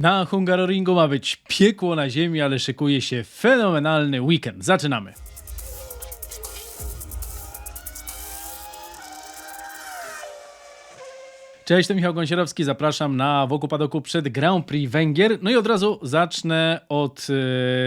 Na Hungaroringu ma być piekło na ziemi, ale szykuje się fenomenalny weekend. Zaczynamy. Cześć, to Michał Gąsierowski, zapraszam na Wokół Padoku przed Grand Prix Węgier. No i od razu zacznę od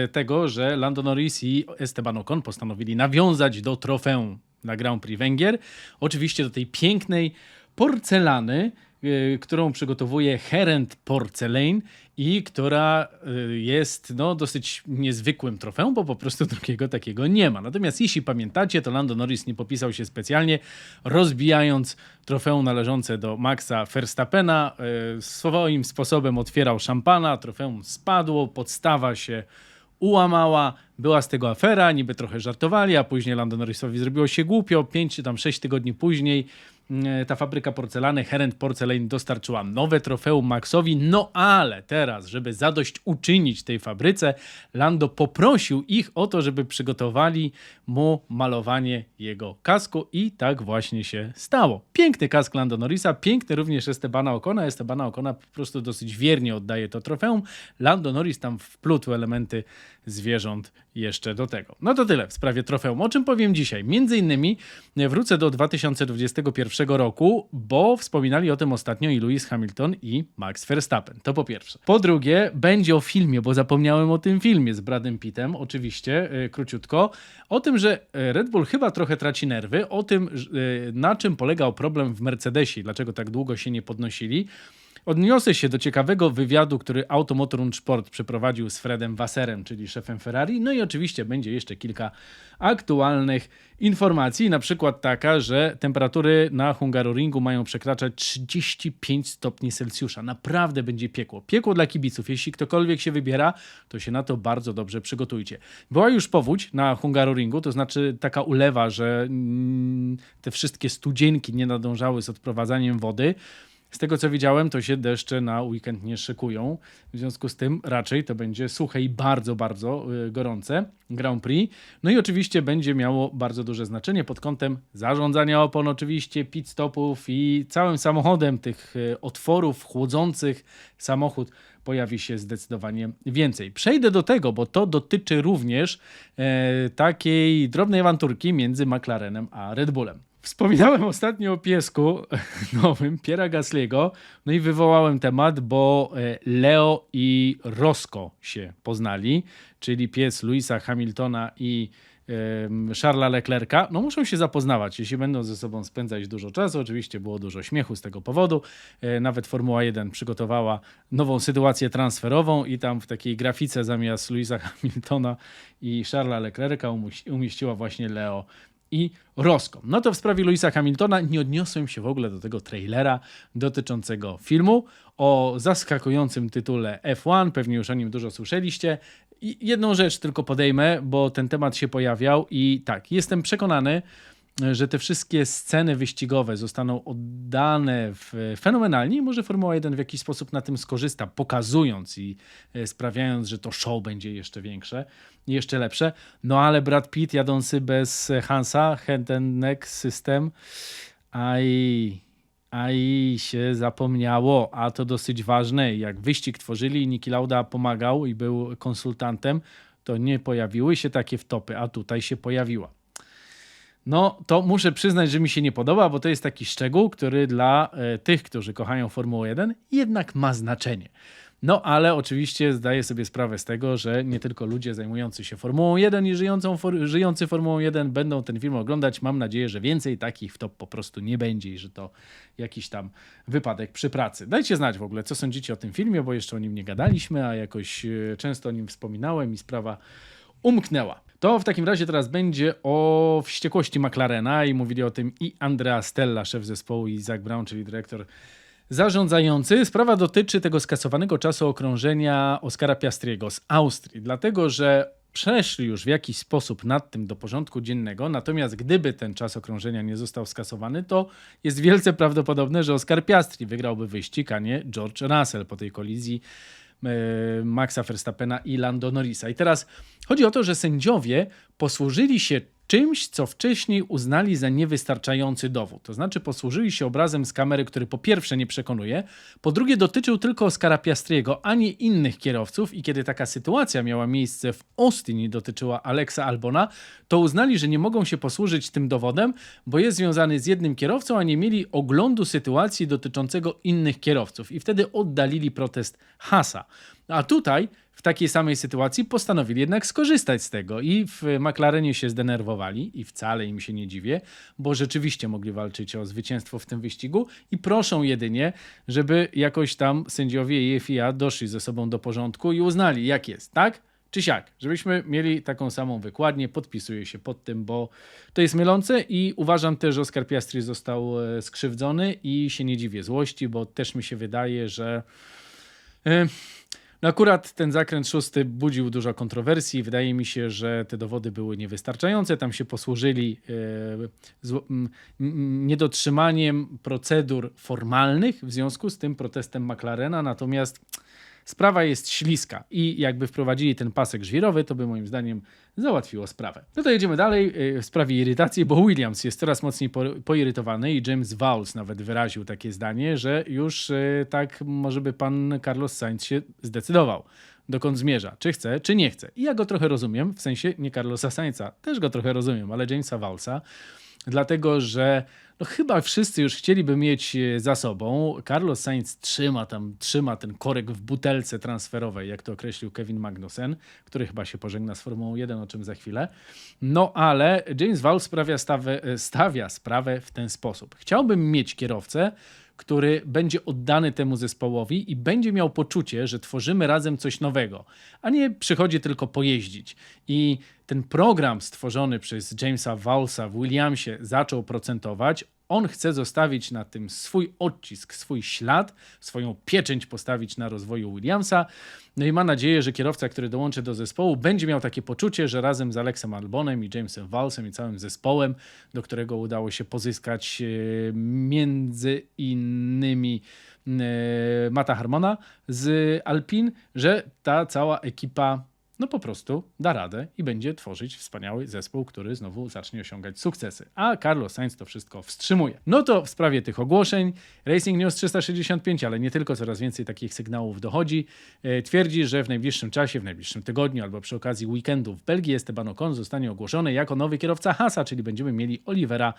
e, tego, że Lando Norris i Esteban Ocon postanowili nawiązać do trofeum na Grand Prix Węgier. Oczywiście do tej pięknej porcelany, e, którą przygotowuje Herent Porcelain i która e, jest no, dosyć niezwykłym trofeum, bo po prostu drugiego takiego nie ma. Natomiast jeśli pamiętacie, to Lando Norris nie popisał się specjalnie, rozbijając trofeum należące do Maxa Verstappena. E, Swoim sposobem otwierał szampana, trofeum spadło, podstawa się ułamała, była z tego afera, niby trochę żartowali, a później Lando Norrisowi zrobiło się głupio. Pięć czy tam sześć tygodni później ta fabryka porcelany Herent Porcelain dostarczyła nowe trofeum Maxowi, no ale teraz, żeby zadość uczynić tej fabryce, Lando poprosił ich o to, żeby przygotowali mu malowanie jego kasku i tak właśnie się stało. Piękny kask Lando Norrisa, piękny również Estebana Ocona. Estebana Ocona po prostu dosyć wiernie oddaje to trofeum. Lando Norris tam wplótł elementy zwierząt jeszcze do tego. No to tyle w sprawie trofeum. O czym powiem dzisiaj? Między innymi wrócę do 2021 roku, bo wspominali o tym ostatnio i Lewis Hamilton i Max Verstappen. To po pierwsze. Po drugie, będzie o filmie, bo zapomniałem o tym filmie z Bradem Pittem, oczywiście, yy, króciutko, o tym, że Red Bull chyba trochę traci nerwy, o tym, yy, na czym polegał problem w Mercedesie, dlaczego tak długo się nie podnosili. Odniosę się do ciekawego wywiadu, który Automotor und Sport przeprowadził z Fredem Wasserem, czyli szefem Ferrari. No i oczywiście będzie jeszcze kilka aktualnych informacji, na przykład taka, że temperatury na Hungaroringu mają przekraczać 35 stopni Celsjusza. Naprawdę będzie piekło. Piekło dla kibiców. Jeśli ktokolwiek się wybiera, to się na to bardzo dobrze przygotujcie. Była już powódź na Hungaroringu, to znaczy taka ulewa, że mm, te wszystkie studzienki nie nadążały z odprowadzaniem wody. Z tego co widziałem, to się deszcze na weekend nie szykują. W związku z tym raczej to będzie suche i bardzo, bardzo y, gorące Grand Prix. No i oczywiście będzie miało bardzo duże znaczenie pod kątem zarządzania opon, oczywiście pit stopów i całym samochodem tych y, otworów chłodzących samochód pojawi się zdecydowanie więcej. Przejdę do tego, bo to dotyczy również e, takiej drobnej awanturki między McLarenem a Red Bullem. Wspominałem ostatnio o piesku nowym, Piera Gasliego, no i wywołałem temat, bo e, Leo i Rosco się poznali, czyli pies Louisa Hamiltona i Charlesa Leclerca, no muszą się zapoznawać, jeśli będą ze sobą spędzać dużo czasu. Oczywiście było dużo śmiechu z tego powodu. E, nawet Formuła 1 przygotowała nową sytuację transferową i tam w takiej grafice zamiast Louisa Hamiltona i Charlesa Leclerca umieściła właśnie Leo i Roską. No to w sprawie Louisa Hamiltona nie odniosłem się w ogóle do tego trailera dotyczącego filmu o zaskakującym tytule F1. Pewnie już o nim dużo słyszeliście. I jedną rzecz tylko podejmę, bo ten temat się pojawiał i tak, jestem przekonany, że te wszystkie sceny wyścigowe zostaną oddane w fenomenalnie i może Formuła 1 w jakiś sposób na tym skorzysta, pokazując i e, sprawiając, że to show będzie jeszcze większe jeszcze lepsze. No ale Brad Pitt jadący bez Hansa, head and neck system, aj, aj się zapomniało, a to dosyć ważne. Jak wyścig tworzyli, Niki Lauda pomagał i był konsultantem, to nie pojawiły się takie wtopy, a tutaj się pojawiła. No, to muszę przyznać, że mi się nie podoba, bo to jest taki szczegół, który dla e, tych, którzy kochają Formułę 1, jednak ma znaczenie. No, ale oczywiście zdaję sobie sprawę z tego, że nie tylko ludzie zajmujący się Formułą 1 i żyjącą, for, żyjący Formułą 1 będą ten film oglądać. Mam nadzieję, że więcej takich w to po prostu nie będzie i że to jakiś tam wypadek przy pracy. Dajcie znać w ogóle, co sądzicie o tym filmie, bo jeszcze o nim nie gadaliśmy, a jakoś e, często o nim wspominałem i sprawa umknęła. To w takim razie teraz będzie o wściekłości McLarena i mówili o tym i Andrea Stella, szef zespołu i Zach Brown, czyli dyrektor zarządzający. Sprawa dotyczy tego skasowanego czasu okrążenia Oskara Piastriego z Austrii, dlatego że przeszli już w jakiś sposób nad tym do porządku dziennego, natomiast gdyby ten czas okrążenia nie został skasowany, to jest wielce prawdopodobne, że Oskar Piastri wygrałby wyścig, a nie George Russell po tej kolizji Maxa Verstappena i Lando Norrisa. I teraz chodzi o to, że sędziowie posłużyli się czymś, co wcześniej uznali za niewystarczający dowód. To znaczy posłużyli się obrazem z kamery, który po pierwsze nie przekonuje, po drugie dotyczył tylko Oscara Piastriego, a nie innych kierowców i kiedy taka sytuacja miała miejsce w Austin i dotyczyła Alexa Albona, to uznali, że nie mogą się posłużyć tym dowodem, bo jest związany z jednym kierowcą, a nie mieli oglądu sytuacji dotyczącego innych kierowców i wtedy oddalili protest Hasa. A tutaj w takiej samej sytuacji postanowili jednak skorzystać z tego i w McLarenie się zdenerwowali i wcale im się nie dziwię, bo rzeczywiście mogli walczyć o zwycięstwo w tym wyścigu i proszą jedynie, żeby jakoś tam sędziowie i FIA doszli ze sobą do porządku i uznali jak jest, tak? Czy siak, żebyśmy mieli taką samą wykładnię, podpisuję się pod tym, bo to jest mylące i uważam też, że Oscar Piastri został e, skrzywdzony i się nie dziwię złości, bo też mi się wydaje, że e, no akurat ten zakręt szósty budził dużo kontrowersji. Wydaje mi się, że te dowody były niewystarczające. Tam się posłużyli e, niedotrzymaniem procedur formalnych w związku z tym protestem McLarena. Natomiast sprawa jest śliska i jakby wprowadzili ten pasek żwirowy, to by moim zdaniem załatwiło sprawę. No to jedziemy dalej y, w sprawie irytacji, bo Williams jest coraz mocniej poirytowany i James Vowles nawet wyraził takie zdanie, że już y, tak może by pan Carlos Sainz się zdecydował dokąd zmierza, czy chce, czy nie chce. I ja go trochę rozumiem, w sensie nie Carlosa Sainza, też go trochę rozumiem, ale Jamesa Vowlesa, dlatego że no chyba wszyscy już chcieliby mieć e, za sobą. Carlos Sainz trzyma tam, trzyma ten korek w butelce transferowej, jak to określił Kevin Magnussen, który chyba się pożegna z Formułą 1, o czym za chwilę. No ale James Val sprawia stawę, e, stawia sprawę w ten sposób. Chciałbym mieć kierowcę, który będzie oddany temu zespołowi i będzie miał poczucie, że tworzymy razem coś nowego, a nie przychodzi tylko pojeździć. I ten program stworzony przez Jamesa Valsa w Williamsie zaczął procentować. On chce zostawić na tym swój odcisk, swój ślad, swoją pieczęć postawić na rozwoju Williamsa. No i ma nadzieję, że kierowca, który dołączy do zespołu, będzie miał takie poczucie, że razem z Alexem Albonem i Jamesem Valsem i całym zespołem, do którego udało się pozyskać e, między innymi e, Mata Harmona z Alpin, że ta cała ekipa no po prostu da radę i będzie tworzyć wspaniały zespół, który znowu zacznie osiągać sukcesy. A Carlos Sainz to wszystko wstrzymuje. No to w sprawie tych ogłoszeń Racing News 365, ale nie tylko, coraz więcej takich sygnałów dochodzi, e, twierdzi, że w najbliższym czasie, w najbliższym tygodniu albo przy okazji weekendu w Belgii Esteban Ocon zostanie ogłoszony jako nowy kierowca Hasa, czyli będziemy mieli Olivera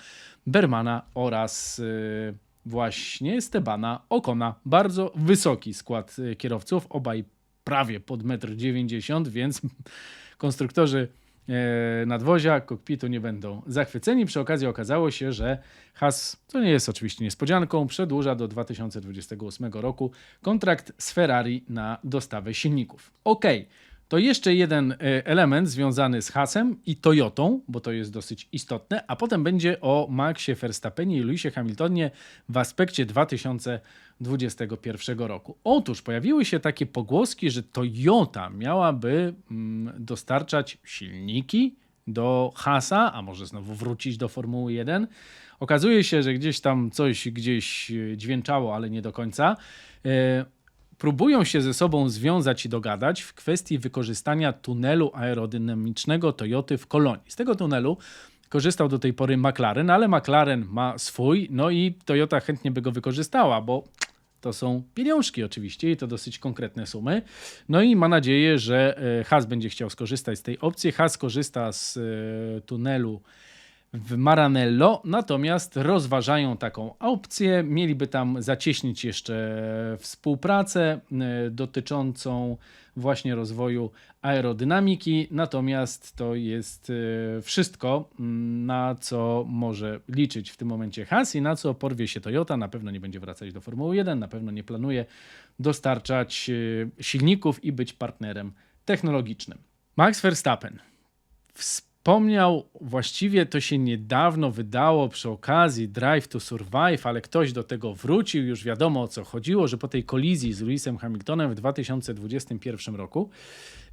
Bermana oraz... Yy, właśnie Stebana Okona. Bardzo wysoki skład e, kierowców, obaj prawie pod 1,90 m, więc konstruktorzy e, nadwozia, kokpitu nie będą zachwyceni. Przy okazji okazało się, że Haas, co nie jest oczywiście niespodzianką, przedłuża do 2028 roku kontrakt z Ferrari na dostawę silników. Okej. Okay. To jeszcze jeden e, element związany z hasem i Toyotą, bo to jest dosyć istotne, a potem będzie o Maxie Verstappenie i Lewisie Hamiltonie w aspekcie 2021 roku. Otóż pojawiły się takie pogłoski, że Toyota miałaby mm, dostarczać silniki do Hasa, a może znowu wrócić do Formuły 1. Okazuje się, że gdzieś tam coś gdzieś e, dźwięczało, ale nie do końca. Próbują się ze sobą związać i dogadać w kwestii wykorzystania tunelu aerodynamicznego Toyoty w Kolonii. Z tego tunelu korzystał do tej pory McLaren, ale McLaren ma swój, no i Toyota chętnie by go wykorzystała, bo to są pieniążki oczywiście i to dosyć konkretne sumy. No i ma nadzieję, że e, Haas będzie chciał skorzystać z tej opcji. Haas korzysta z e, tunelu w Maranello, natomiast rozważają taką opcję. Mieliby tam zacieśnić jeszcze współpracę e, dotyczącą właśnie rozwoju aerodynamiki, natomiast to jest e, wszystko, mm, na co może liczyć w tym momencie Haas i na co porwie się Toyota. Na pewno nie będzie wracać do Formuły 1, na pewno nie planuje dostarczać e, silników i być partnerem technologicznym. Max Verstappen. Wsp Wspomniał, właściwie to się niedawno wydało przy okazji Drive to Survive, ale ktoś do tego wrócił, już wiadomo o co chodziło, że po tej kolizji z Lewisem Hamiltonem w 2021 roku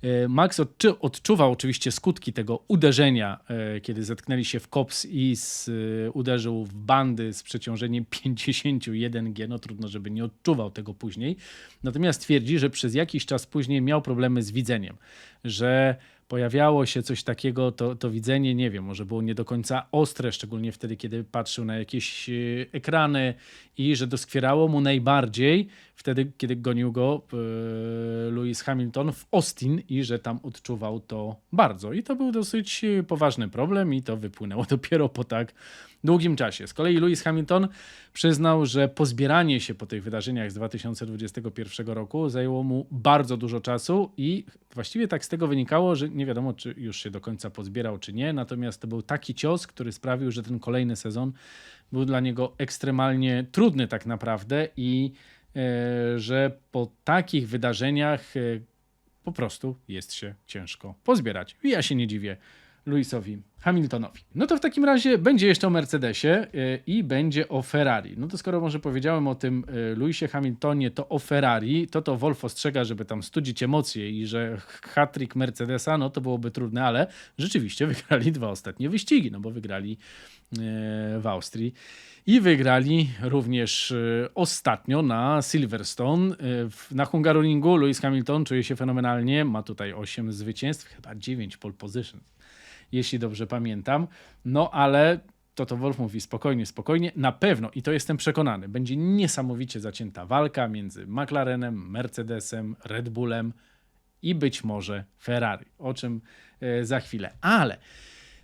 e, Max odczuwał oczywiście skutki tego uderzenia, e, kiedy zetknęli się w kops i z, e, uderzył w bandy z przeciążeniem 51 G. No trudno, żeby nie odczuwał tego później. Natomiast twierdzi, że przez jakiś czas później miał problemy z widzeniem, że pojawiało się coś takiego, to, to widzenie, nie wiem, może było nie do końca ostre, szczególnie wtedy, kiedy patrzył na jakieś e, ekrany i że doskwierało mu najbardziej wtedy, kiedy gonił go e, Lewis Hamilton w Austin i że tam odczuwał to bardzo. I to był dosyć e, poważny problem i to wypłynęło dopiero po tak długim czasie. Z kolei Lewis Hamilton przyznał, że pozbieranie się po tych wydarzeniach z 2021 roku zajęło mu bardzo dużo czasu i właściwie tak z tego wynikało, że nie wiadomo, czy już się do końca pozbierał, czy nie. Natomiast to był taki cios, który sprawił, że ten kolejny sezon był dla niego ekstremalnie trudny tak naprawdę i że po takich wydarzeniach e, po prostu jest się ciężko pozbierać. I ja się nie dziwię Lewisowi Hamiltonowi. No to w takim razie będzie jeszcze o Mercedesie yy, i będzie o Ferrari. No to skoro może powiedziałem o tym yy, Lewisie Hamiltonie, to o Ferrari, to to Wolf ostrzega, żeby tam studzić emocje i że hat-trick Mercedesa, no to byłoby trudne, ale rzeczywiście wygrali dwa ostatnie wyścigi, no bo wygrali yy, w Austrii. I wygrali również ostatnio na Silverstone. Na Hungaroringu Lewis Hamilton czuje się fenomenalnie. Ma tutaj 8 zwycięstw, chyba 9 pole positions, jeśli dobrze pamiętam. No ale to to Wolf mówi spokojnie, spokojnie. Na pewno, i to jestem przekonany, będzie niesamowicie zacięta walka między McLarenem, Mercedesem, Red Bullem i być może Ferrari, o czym e, za chwilę. Ale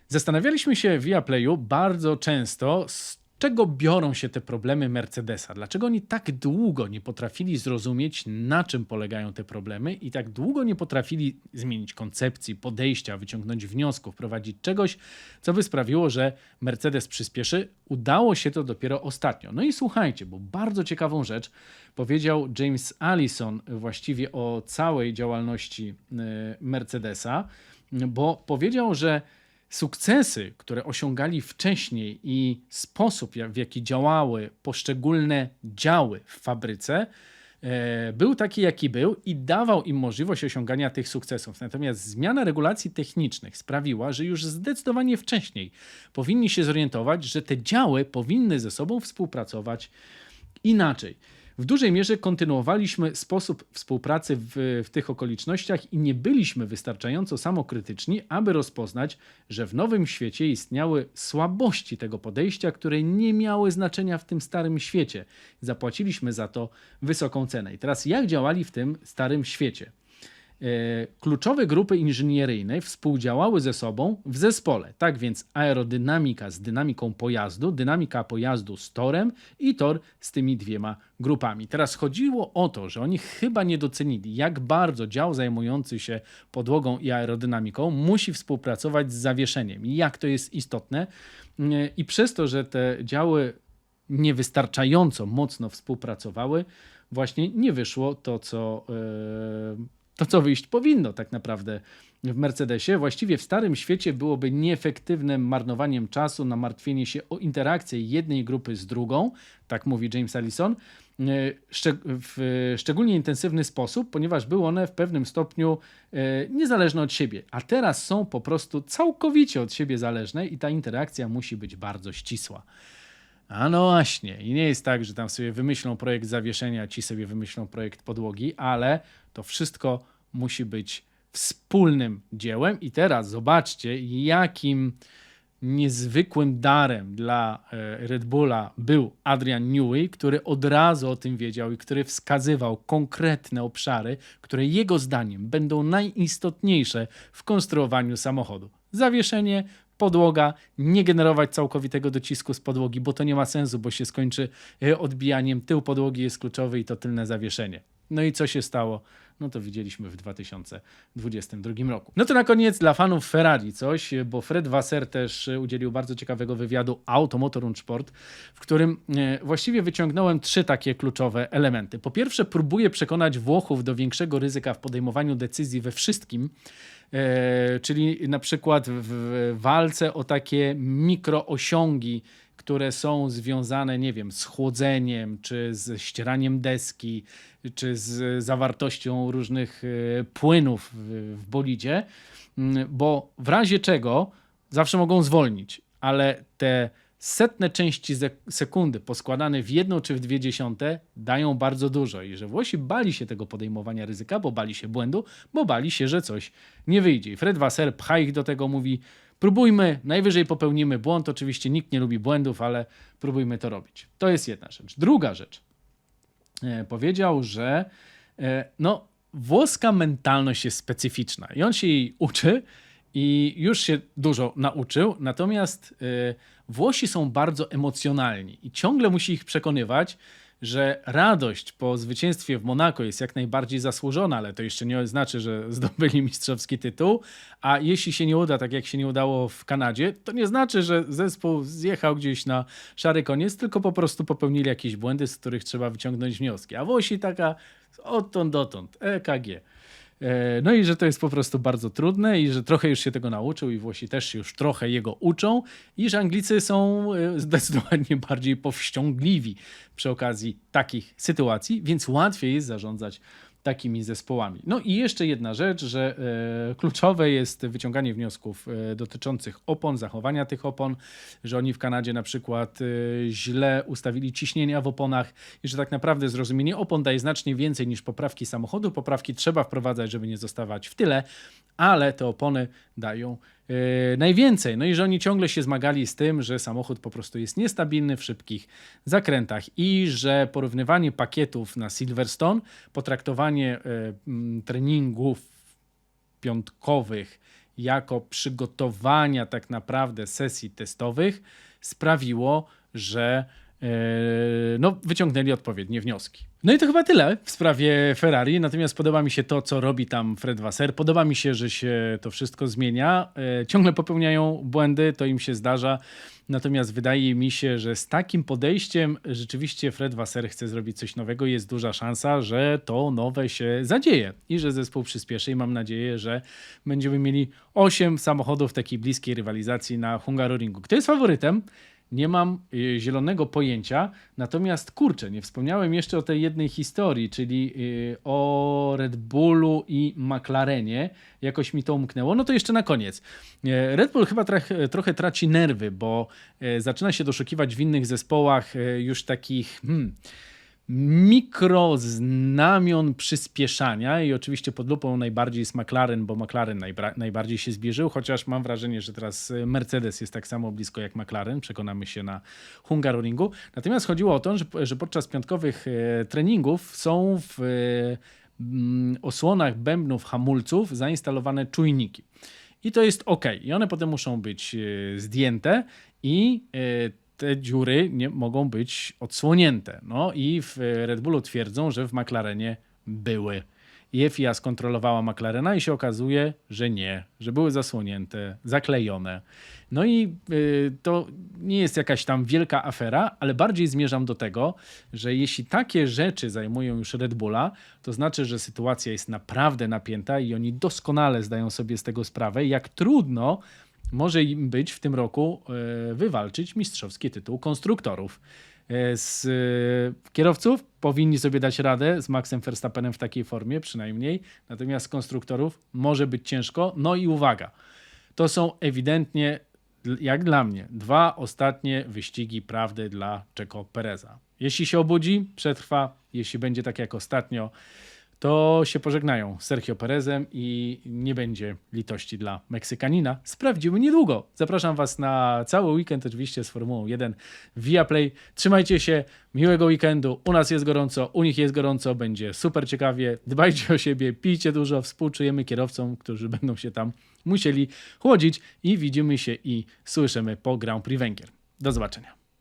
Zastanawialiśmy się w Viaplayu bardzo często, z czego biorą się te problemy Mercedesa. Dlaczego oni tak długo nie potrafili zrozumieć, na czym polegają te problemy i tak długo nie potrafili zmienić koncepcji, podejścia, wyciągnąć wniosków, prowadzić czegoś, co by sprawiło, że Mercedes przyspieszy. Udało się to dopiero ostatnio. No i słuchajcie, bo bardzo ciekawą rzecz powiedział James Allison właściwie o całej działalności y, Mercedesa, bo powiedział, że sukcesy, które osiągali wcześniej i sposób, w jaki działały poszczególne działy w fabryce, e, był taki, jaki był i dawał im możliwość osiągania tych sukcesów. Natomiast zmiana regulacji technicznych sprawiła, że już zdecydowanie wcześniej powinni się zorientować, że te działy powinny ze sobą współpracować inaczej. W dużej mierze kontynuowaliśmy sposób współpracy w, w tych okolicznościach i nie byliśmy wystarczająco samokrytyczni, aby rozpoznać, że w nowym świecie istniały słabości tego podejścia, które nie miały znaczenia w tym starym świecie. Zapłaciliśmy za to wysoką cenę. I teraz jak działali w tym starym świecie? E, Kluczowe grupy inżynieryjne współdziałały ze sobą w zespole. Tak więc aerodynamika z dynamiką pojazdu, dynamika pojazdu z torem i tor z tymi dwiema grupami. Teraz chodziło o to, że oni chyba nie docenili, jak bardzo dział zajmujący się podłogą i aerodynamiką musi współpracować z zawieszeniem i jak to jest istotne. E, I przez to, że te działy niewystarczająco mocno współpracowały, właśnie nie wyszło to, co, e, to, co wyjść powinno tak naprawdę w Mercedesie. Właściwie w starym świecie byłoby nieefektywnym marnowaniem czasu na martwienie się o interakcję jednej grupy z drugą, tak mówi James Allison, e, w szczególnie intensywny sposób, ponieważ były one w pewnym stopniu e, niezależne od siebie, a teraz są po prostu całkowicie od siebie zależne i ta interakcja musi być bardzo ścisła. A no właśnie. I nie jest tak, że tam sobie wymyślą projekt zawieszenia, ci sobie wymyślą projekt podłogi, ale to wszystko musi być wspólnym dziełem. I teraz zobaczcie, jakim niezwykłym darem dla e, Red Bulla był Adrian Newey, który od razu o tym wiedział i który wskazywał konkretne obszary, które jego zdaniem będą najistotniejsze w konstruowaniu samochodu. Zawieszenie, podłoga, nie generować całkowitego docisku z podłogi, bo to nie ma sensu, bo się skończy e, odbijaniem. Tył podłogi jest kluczowy i to tylne zawieszenie. No i co się stało? No to widzieliśmy w 2022 roku. No to na koniec dla fanów Ferrari coś, bo Fred Wasser też e, udzielił bardzo ciekawego wywiadu Automotor und Sport, w którym e, właściwie wyciągnąłem trzy takie kluczowe elementy. Po pierwsze, próbuje przekonać Włochów do większego ryzyka w podejmowaniu decyzji we wszystkim, E, czyli na przykład w walce o takie mikroosiągi, które są związane, nie wiem, z chłodzeniem, czy z ścieraniem deski, czy z zawartością różnych e, płynów w, w bolidzie, Mm, bo w razie czego zawsze mogą zwolnić, ale te setne części sekundy poskładane w jedną czy w dwie dziesiąte dają bardzo dużo i że Włosi bali się tego podejmowania ryzyka, bo bali się błędu, bo bali się, że coś nie wyjdzie. I Fred Wasser pcha ich do tego, mówi próbujmy, najwyżej popełnimy błąd, oczywiście nikt nie lubi błędów, ale próbujmy to robić. To jest jedna rzecz. Druga rzecz. E, powiedział, że e, no, włoska mentalność jest specyficzna i on się jej uczy i już się dużo nauczył, natomiast e, Włosi są bardzo emocjonalni i ciągle musi ich przekonywać, że radość po zwycięstwie w Monako jest jak najbardziej zasłużona, ale to jeszcze nie znaczy, że zdobyli mistrzowski tytuł, a jeśli się nie uda, tak jak się nie udało w Kanadzie, to nie znaczy, że zespół zjechał gdzieś na szary koniec, tylko po prostu popełnili jakieś błędy, z których trzeba wyciągnąć wnioski. A Włosi taka odtąd dotąd, EKG. E, No i że to jest po prostu bardzo trudne i że trochę już się tego nauczył i Włosi też już trochę jego uczą i że Anglicy są e, zdecydowanie bardziej powściągliwi przy okazji takich sytuacji, więc łatwiej jest zarządzać takimi zespołami. No i jeszcze jedna rzecz, że e, kluczowe jest wyciąganie wniosków e, dotyczących opon, zachowania tych opon, że oni w Kanadzie na przykład e, źle ustawili ciśnienia w oponach i że tak naprawdę zrozumienie opon daje znacznie więcej niż poprawki samochodu. Poprawki trzeba wprowadzać, żeby nie zostawać w tyle, ale te opony dają najwięcej. No i że oni ciągle się zmagali z tym, że samochód po prostu jest niestabilny w szybkich zakrętach i że porównywanie pakietów na Silverstone, potraktowanie e, treningów piątkowych jako przygotowania tak naprawdę sesji testowych sprawiło, że e, no, wyciągnęli odpowiednie wnioski. No i to chyba tyle w sprawie Ferrari, natomiast podoba mi się to, co robi tam Fred Wasser. Podoba mi się, że się to wszystko zmienia. E, Ciągle popełniają błędy, to im się zdarza. Natomiast wydaje mi się, że z takim podejściem rzeczywiście Fred Wasser chce zrobić coś nowego. Jest duża szansa, że to nowe się zadzieje i że zespół przyspieszy. I mam nadzieję, że będziemy mieli 8 samochodów takiej bliskiej rywalizacji na Hungaroringu. Kto jest faworytem? Nie mam y, zielonego pojęcia, natomiast kurczę, nie wspomniałem jeszcze o tej jednej historii, czyli y, o Red Bullu i McLarenie. Jakoś mi to umknęło. No to jeszcze na koniec. E, Red Bull chyba trochę traci nerwy, bo zaczyna się doszukiwać w innych zespołach już takich. Hmm, mikroznamion przyspieszania i oczywiście pod lupą najbardziej jest McLaren, bo McLaren najbardziej się zbliżył, chociaż mam wrażenie, że teraz e, Mercedes jest tak samo blisko jak McLaren, przekonamy się na Hungaroringu. Natomiast chodziło o to, że, że podczas piątkowych e, treningów są w e, mm, osłonach bębnów hamulców zainstalowane czujniki. I to jest ok. I one potem muszą być zdjęte i te dziury nie mogą być odsłonięte. No i w Red Bullu twierdzą, że w McLarenie były. I FIA skontrolowała McLarena i się okazuje, że nie, że były zasłonięte, zaklejone. No i y, to nie jest jakaś tam wielka afera, ale bardziej zmierzam do tego, że jeśli takie rzeczy zajmują już Red Bulla, to znaczy, że sytuacja jest naprawdę napięta i oni doskonale zdają sobie z tego sprawę, jak trudno może im być w tym roku e, wywalczyć mistrzowski tytuł konstruktorów. E, Z e, kierowców powinni sobie dać radę z Maxem Verstappenem w takiej formie przynajmniej, natomiast z konstruktorów może być ciężko. No i uwaga, to są ewidentnie, jak dla mnie, dwa ostatnie wyścigi prawdy dla Czeko Pereza. Jeśli się obudzi, przetrwa, jeśli będzie tak jak ostatnio, to się pożegnają z Sergio Perezem i nie będzie litości dla Meksykanina. Sprawdzimy niedługo. Zapraszam Was na cały weekend, oczywiście z Formułą 1 via Play. Trzymajcie się, miłego weekendu. U nas jest gorąco, u nich jest gorąco, będzie super ciekawie. Dbajcie o siebie, pijcie dużo, współczujemy kierowcom, którzy będą się tam musieli chłodzić i widzimy się i słyszymy po Grand Prix Węgier. Do zobaczenia.